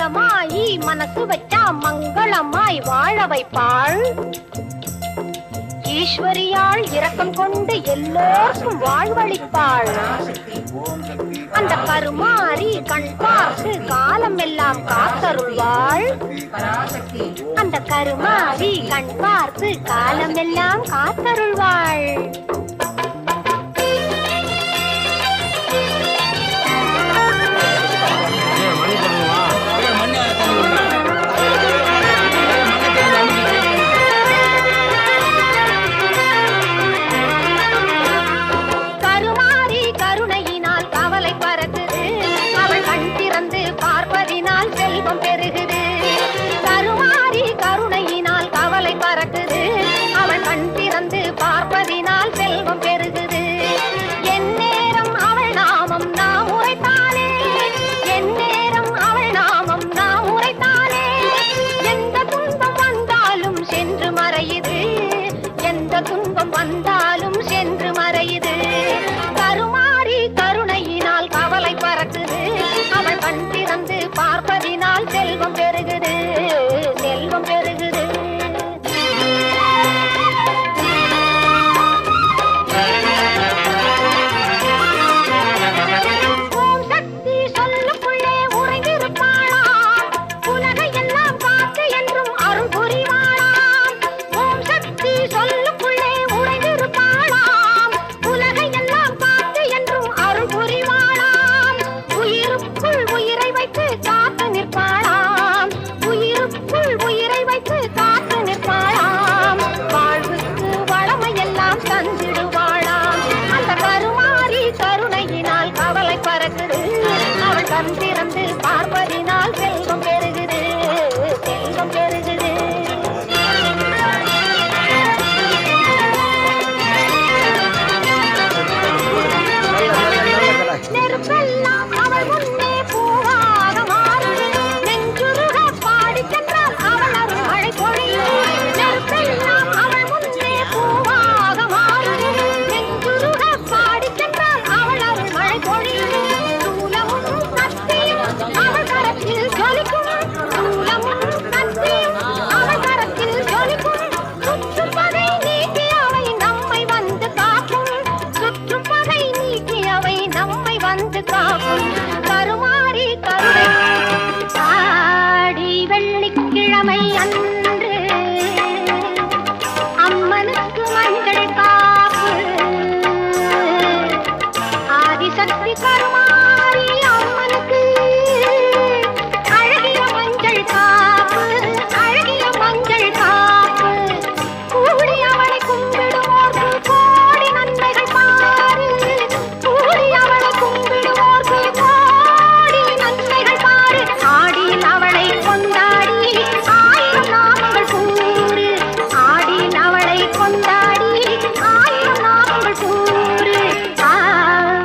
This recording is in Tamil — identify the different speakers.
Speaker 1: மதமாயி மனசு வச்சா மங்களமாய் வாழ வைப்பாள். ஈஸ்வரியால் இரக்கம் கொண்டு எல்லோருக்கும் வாழ்வழிப்பாள் அந்த கருமாறி கண் பார்த்து காலம் எல்லாம் காத்தருள்வாள். அந்த கருமாறி கண் பார்த்து காலம் எல்லாம் காத்தருள்வாள். பார்ப்பதி காத்து காக்கும் கருமாறி கருணை. ஆடி வெள்ளிக்கிழமை அன்று அம்மனுக்கு மஞ்சள் காப்பு. ஆதிசக்தி கருமா